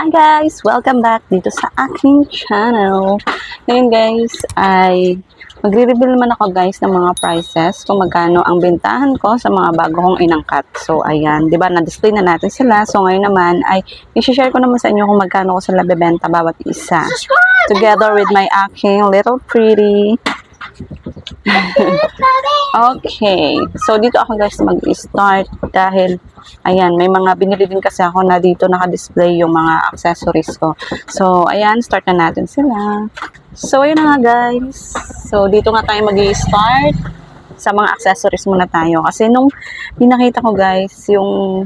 Hi guys! Welcome back dito sa aking channel. Ngayon guys ay magre-reveal naman ako guys ng mga prices kung magkano ang bentahan ko sa mga bago kong inangkat. So ayan, di ba na-display na natin sila. So ngayon naman ay i-share ko naman sa inyo kung magkano ko sila bebenta bawat isa. Together with my aking little pretty. Okay. So dito ako guys mag-start dahil Ayan, may mga binili din kasi ako na dito naka-display yung mga accessories ko. So, ayan, start na natin sila. So, ayun na nga guys. So, dito nga tayo mag start sa mga accessories muna tayo. Kasi nung pinakita ko guys, yung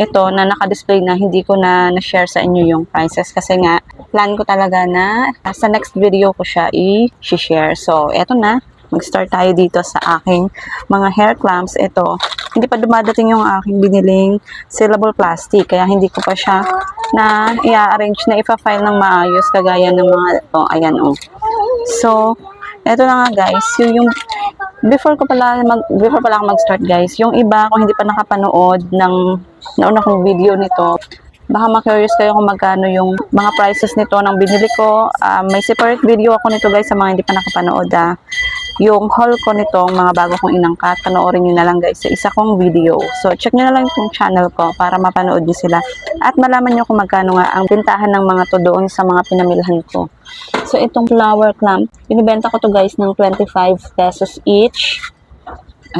ito na naka-display na hindi ko na na-share sa inyo yung prices kasi nga plan ko talaga na sa next video ko siya i-share. So, eto na. Mag-start tayo dito sa aking mga hair clamps. Ito, hindi pa dumadating yung aking biniling sealable plastic. Kaya hindi ko pa siya na i-arrange na ipa-file ng maayos kagaya ng mga ito. Ayan, oh. So, eto na nga guys, yung before ko pala mag before pala ako mag-start guys, yung iba kung hindi pa nakapanood ng nauna kong video nito, baka ma-curious kayo kung magkano yung mga prices nito ng binili ko. Ah, may separate video ako nito guys sa mga hindi pa nakapanood. Ah. Yung haul ko nitong mga bago kong inangkat, panoorin nyo na lang guys sa isa kong video. So, check nyo na lang yung channel ko para mapanood nyo sila. At malaman nyo kung magkano nga ang bintahan ng mga to doon sa mga pinamilhan ko. So, itong flower clamp, binibenta ko to guys ng 25 pesos each.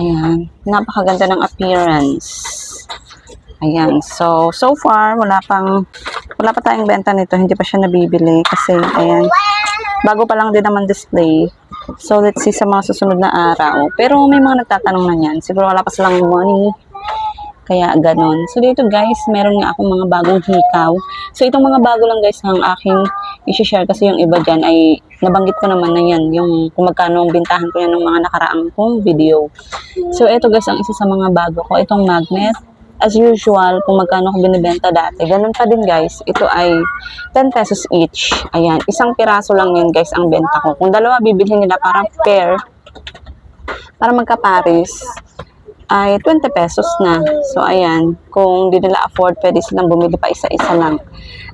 Ayan. Napakaganda ng appearance. Ayan. So, so far, wala pang, wala pa tayong benta nito. Hindi pa siya nabibili. Kasi, ayan. Bago pa lang din naman display. So, let's see sa mga susunod na araw. Pero may mga nagtatanong na yan. Siguro wala pa silang money. Kaya ganon. So, dito guys, meron nga akong mga bagong hikaw. So, itong mga bago lang guys ang aking i-share kasi yung iba dyan ay nabanggit ko naman na yan. Yung kung magkano ang bintahan ko yan ng mga nakaraang kong video. So, ito guys ang isa sa mga bago ko. Itong magnet as usual, kung magkano ko binibenta dati, ganun pa din guys. Ito ay 10 pesos each. Ayan, isang piraso lang yan guys ang benta ko. Kung dalawa bibilhin nila para pair, para magka-pares, ay 20 pesos na. So, ayan, kung di nila afford, pwede silang bumili pa isa-isa lang.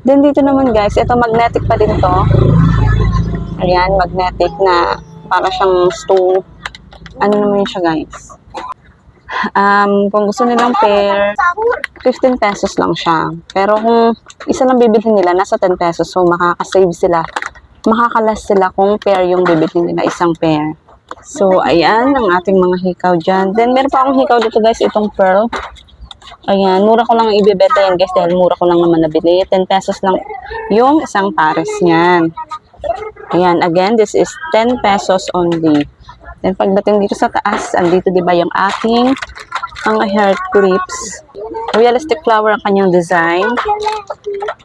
Then, dito naman guys, ito magnetic pa din to. Ayan, magnetic na para siyang stone. Ano naman yun siya guys? Um, kung gusto nilang pair, 15 pesos lang siya. Pero kung isa lang bibilhin nila, nasa 10 pesos. So, makakasave sila. Makakalas sila kung pair yung bibilhin nila, isang pair. So, ayan, ang ating mga hikaw dyan. Then, meron pa akong hikaw dito guys, itong pearl. Ayan, mura ko lang ibebenta yan guys dahil mura ko lang naman nabili. 10 pesos lang yung isang pares niyan. Ayan, again, this is 10 pesos only. Then pagdating dito sa taas, andito 'di ba yung aking mga hair clips. Realistic flower ang kanyang design.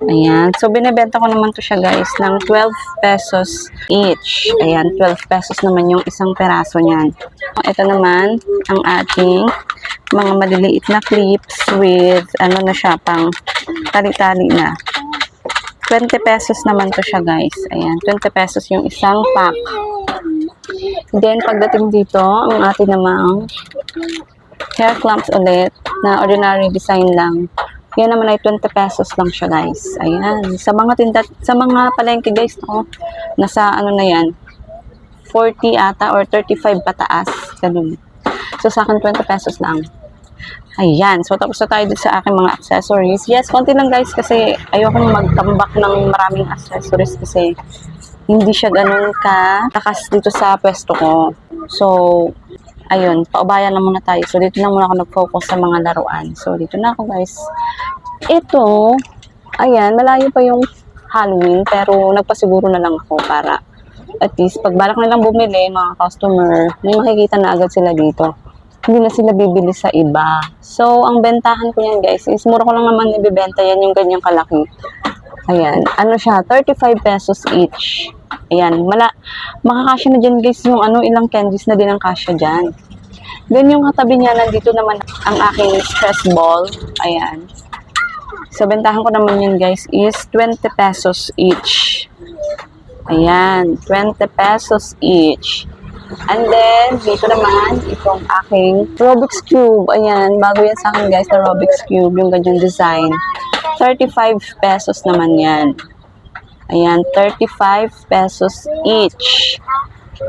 Ayan. So, binibenta ko naman to siya guys ng 12 pesos each. Ayan, 12 pesos naman yung isang peraso niyan. Ito naman ang ating mga maliliit na clips with ano na siya, pang tali-tali na. 20 pesos naman to siya guys. Ayan, 20 pesos yung isang pack. Then, pagdating dito, ang ating namang hair clamps ulit na ordinary design lang. Yan naman ay 20 pesos lang siya, guys. Ayan. Sa mga tinda, sa mga palengke, guys, no, nasa ano na yan, 40 ata or 35 pataas. Ganun. So, sa akin, 20 pesos lang. Ayan. So, tapos na tayo dito sa aking mga accessories. Yes, konti lang guys kasi ayoko magtambak ng maraming accessories kasi hindi siya ganun ka takas dito sa pwesto ko. So, ayun, paubayan lang muna tayo. So, dito na muna ako nag-focus sa mga laruan. So, dito na ako guys. Ito, ayan, malayo pa yung Halloween pero nagpasiguro na lang ako para at least pag balak nilang bumili mga customer, may makikita na agad sila dito hindi na sila bibili sa iba. So, ang bentahan ko yan guys is mura ko lang naman ibibenta yan yung ganyang kalaki. Ayan. Ano siya? 35 pesos each. Ayan. Mala, makakasya na dyan guys yung ano, ilang candies na din ang kasya dyan. Then yung katabi niya, nandito naman ang aking stress ball. Ayan. So, bentahan ko naman yun guys is 20 pesos each. Ayan. 20 pesos each. And then, dito naman, itong aking Rubik's Cube. Ayan, bago yan sa akin guys, na Rubik's Cube, yung ganyang design. 35 pesos naman yan. Ayan, 35 pesos each.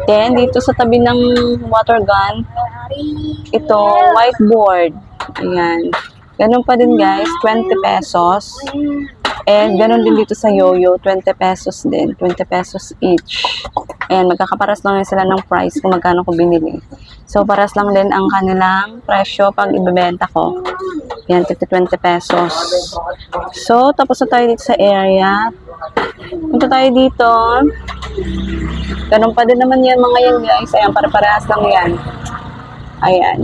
Then, dito sa tabi ng water gun, ito, whiteboard. Ayan. Ganun pa din guys, 20 pesos. And ganun din dito sa yoyo, 20 pesos din. 20 pesos each. Ayan, magkakaparas lang sila ng price kung magkano ko binili. So, paras lang din ang kanilang presyo pag ibebenta ko. Ayan, 20 pesos. So, tapos na tayo dito sa area. Punta tayo dito. Ganun pa din naman yan mga yan guys. Ayan, pare-parehas lang yan. Ayan.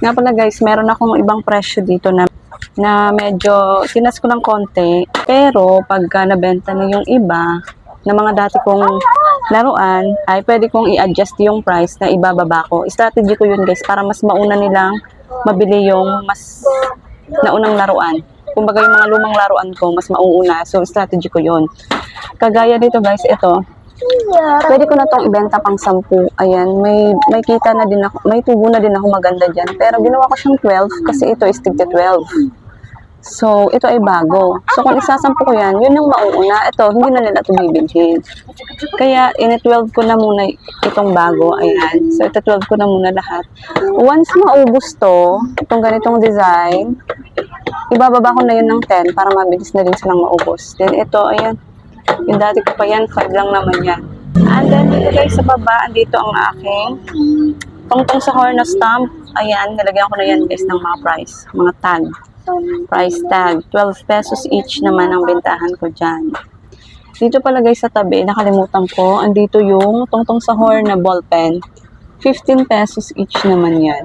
Nga pala guys, meron akong ibang presyo dito na na medyo tinas ko ng konti. Pero pagka nabenta na yung iba na mga dati kong laruan, ay pwede kong i-adjust yung price na ibababa ko. Strategy ko yun guys para mas mauna nilang mabili yung mas naunang laruan. Kumbaga yung mga lumang laruan ko, mas mauuna. So, strategy ko yun. Kagaya dito guys, ito. Pwede ko na tong ibenta pang 10. Ayan, may may kita na din ako, may tubo na din ako maganda diyan. Pero ginawa ko siyang 12 kasi ito is tigti 12. So, ito ay bago. So, kung isasampu ko yan, yun yung mauuna. Ito, hindi na nila ito bibilhin. Kaya, ini-12 ko na muna itong bago. Ayan. So, ito 12 ko na muna lahat. Once maubos to, itong ganitong design, ibababa ko na yun ng 10 para mabilis na din silang maubos. Then, ito, ayan. Yung dati ko pa yan, 5 lang naman yan. And then, dito guys, sa baba, andito ang aking tungtong sa horn na stamp. Ayan, nilagyan ko na yan guys ng mga price, mga tag. Price tag. 12 pesos each naman ang bentahan ko dyan. Dito pala guys sa tabi, nakalimutan ko, andito yung tungtong sa horn na ballpen. 15 pesos each naman yan.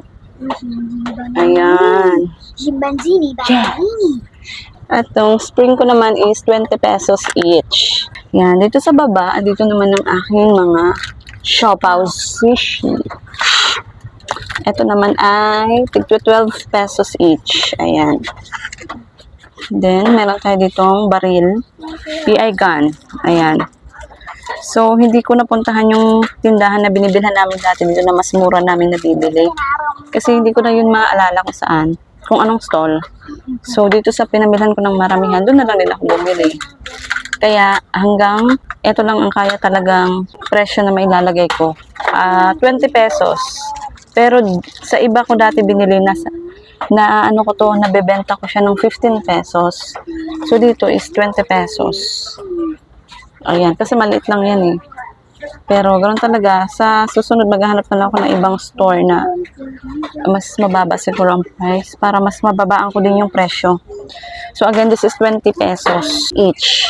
Ayan. Chimpanzini, bambini. At yung spring ko naman is 20 pesos each. Yan, dito sa baba, dito naman ang aking mga siopaw sushi. Ito naman ay tigto 12 pesos each. Ayan. Then, meron tayo ditong baril. PI gun. Ayan. So, hindi ko napuntahan yung tindahan na binibilhan namin dati dito na mas mura namin nabibili. Kasi hindi ko na yun maalala kung saan. Kung anong stall. So, dito sa pinamilhan ko ng maramihan, doon na lang din ako bumili. Kaya, hanggang, ito lang ang kaya talagang presyo na mailalagay ko. Ah, 20 pesos. Pero, sa iba ko dati binili na, na ano ko to, nabebenta ko siya ng 15 pesos. So, dito is 20 pesos. Ayan, kasi maliit lang yan eh. Pero, ganoon talaga. Sa susunod, maghahanap na lang ako ng ibang store na mas mababa siguro ang price para mas mababaan ko din yung presyo. So, again, this is 20 pesos each.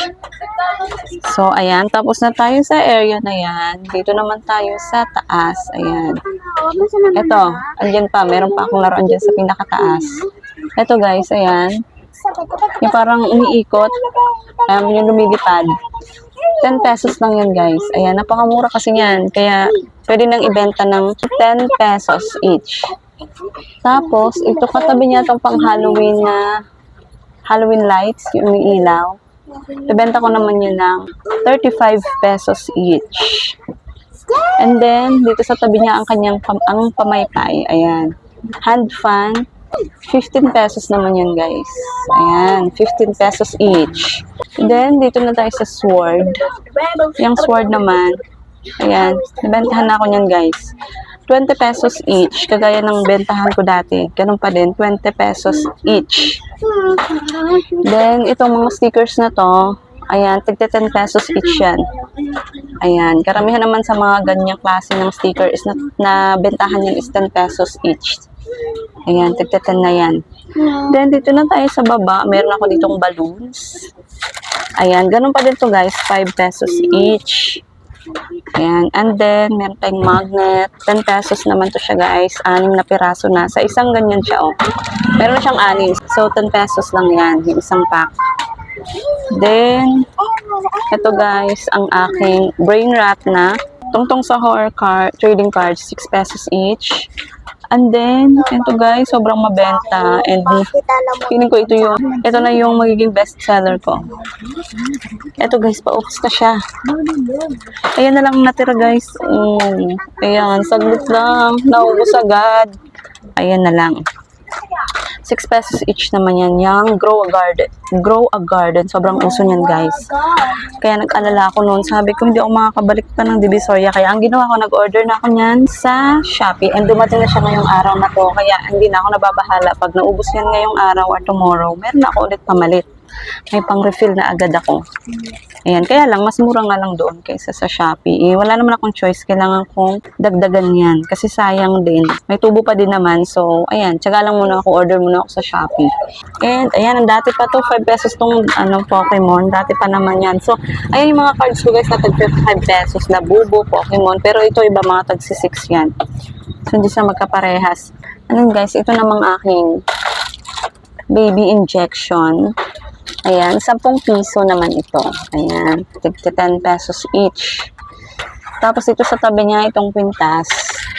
So, ayan. Tapos na tayo sa area na yan. Dito naman tayo sa taas. Ayan. Ito, andyan pa. Meron pa akong laruan dyan sa pinakataas. Ito guys, ayan. Yung parang umiikot. Um, yung lumilipad. 10 pesos lang yun guys. Ayan, napakamura kasi yan. Kaya, pwede nang ibenta ng 10 pesos each. Tapos, ito katabi niya itong pang Halloween na Halloween lights, yung umiilaw. Ibenta ko naman yun ng 35 pesos each. And then, dito sa tabi niya ang kanyang pam ang pamaypay. Ayan. Hand fan. 15 pesos naman yun, guys. Ayan. 15 pesos each. Then, dito na tayo sa sword. Yung sword naman. Ayan. Nabentahan na ako niyan, guys. 20 pesos each. Kagaya ng bentahan ko dati. Ganun pa din. 20 pesos each. Then, itong mga stickers na to, ayan, tigta 10 pesos each yan. Ayan, karamihan naman sa mga ganyang klase ng sticker is na, na bentahan yan is 10 pesos each. Ayan, tigta 10 na yan. Then, dito na tayo sa baba, meron ako ditong balloons. Ayan, ganun pa din to guys, 5 pesos each. Ayan, and then, meron tayong magnet. 10 pesos naman to siya guys. Anim na piraso na. Sa isang ganyan siya, oh. Meron siyang anim. So, 10 pesos lang yan, yung isang pack. Then, ito guys, ang aking brain rat na tungtong sa horror card, trading cards, 6 pesos each. And then, ito guys, sobrang mabenta. And feeling ko ito yung, ito na yung magiging best seller ko. Ito guys, paubos na siya. Ayan na lang natira guys. Mm, ayan, saglit lang. Naubos agad. Ayan na lang. 6 pesos each naman yan. Yung grow a garden. Grow a garden. Sobrang uso niyan, guys. Kaya nag-alala ako noon. Sabi ko, hindi ako makakabalik pa ng Divisoria. Kaya ang ginawa ko, nag-order na ako niyan sa Shopee. And dumating na siya ngayong araw na to. Kaya hindi na ako nababahala. Pag naubos yan ngayong araw or tomorrow, meron ako ulit pamalit. May pang-refill na agad ako. Ayan, kaya lang, mas mura nga lang doon kaysa sa Shopee. Eh, wala naman akong choice. Kailangan kong dagdagan yan. Kasi sayang din. May tubo pa din naman. So, ayan, tsaga lang muna ako. Order muna ako sa Shopee. And, ayan, ang dati pa to 5 pesos tong ano, Pokemon. Dati pa naman yan. So, ayan yung mga cards ko guys na tag 5 pesos na bubo Pokemon. Pero ito iba mga tag 6 yan. So, hindi siya magkaparehas. Ano guys, ito namang aking baby injection. Ayan, 10 piso naman ito. Ayan, tigti 10 pesos each. Tapos ito sa tabi niya, itong pintas.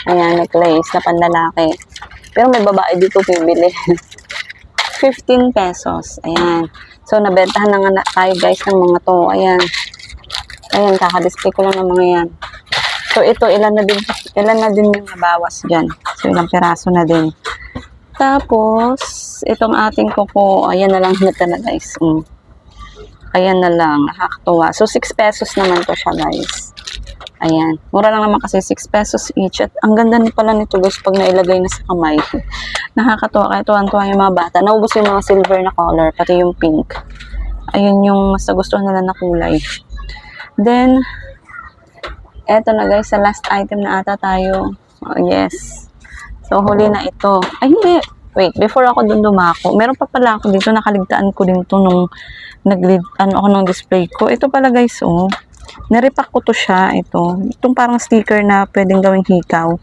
Ayan, necklace na panlalaki. Pero may babae dito bibili. 15 pesos. Ayan. So, nabentahan na nga tayo guys ng mga to. Ayan. Ayan, kakadisplay ko lang ng mga yan. So, ito, ilan na din, ilan na din yung nabawas dyan. So, ilang piraso na din. Tapos, itong ating kuko, ayan na lang natala guys. Mm. Ayan na lang, nakakatuwa. So, 6 pesos naman to siya guys. Ayan. Mura lang naman kasi 6 pesos each. At ang ganda ni pala nito guys pag nailagay na sa kamay. Nakakatuwa. Kaya tuwan-tuwa yung mga bata. Naubos yung mga silver na color, pati yung pink. Ayun yung mas nagustuhan nila na kulay. Then, eto na guys, sa last item na ata tayo. Oh, yes. So, huli na ito. Ay, hindi. Wait, before ako dun dumako, meron pa pala ako dito, nakaligtaan ko din to nung nag ano ako ng display ko. Ito pala guys, oh. Narepack ko to siya, ito. Itong parang sticker na pwedeng gawing hikaw.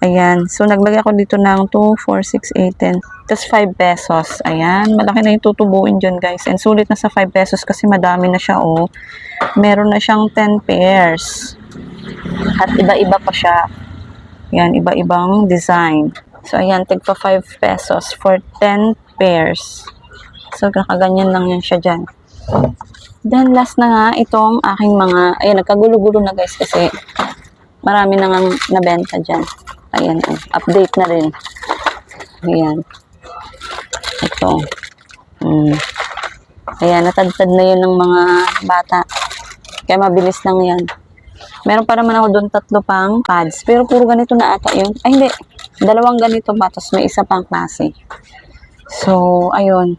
Ayan. So, naglagay ako dito ng 2, 4, 6, 8, 10. Tapos 5 pesos. Ayan. Malaki na yung tutubuin dyan, guys. And sulit na sa 5 pesos kasi madami na siya, oh. Meron na siyang 10 pairs. At iba-iba pa siya. Yan, iba-ibang design. So, ayan, tig pa 5 pesos for 10 pairs. So, kakaganyan lang yan siya dyan. Then, last na nga, itong aking mga, ayan, nagkagulo-gulo na guys kasi marami na nga nabenta dyan. Ayan, oh, update na rin. Ayan. Ito. Mm. Ayan, natadtad na yun ng mga bata. Kaya mabilis lang yan. Meron pa naman ako doon tatlo pang pads. Pero puro ganito na ata yun. Ay, hindi. Dalawang ganito pa. Tapos may isa pang klase. So, ayun.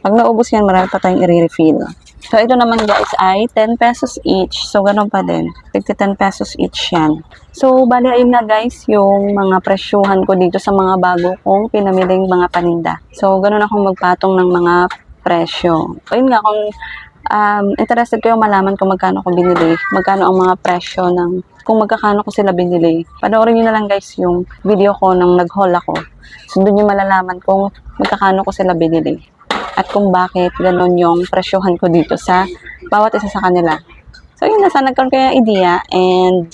Pag naubos yan, marami pa tayong i-refill. So, ito naman guys ay 10 pesos each. So, ganun pa din. 50 10 pesos each yan. So, bali ayun na guys yung mga presyuhan ko dito sa mga bago kong pinamiling mga paninda. So, ganun akong magpatong ng mga presyo. Ayun nga, kung um, interested kayo malaman kung magkano ko binili, magkano ang mga presyo ng kung magkakano ko sila binili. Panoorin nyo na lang guys yung video ko nang nag-haul ako. So, doon nyo malalaman kung magkakano ko sila binili. At kung bakit ganon yung presyohan ko dito sa bawat isa sa kanila. So, yun na. Sana nagkaroon kayo ng idea and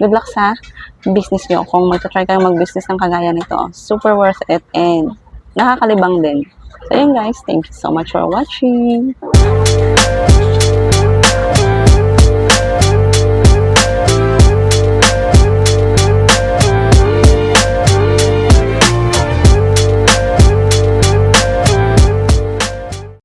good luck sa business nyo. Kung magta-try kayo mag-business ng kagaya nito, super worth it and nakakalibang din. So, yun guys. Thank you so much for watching.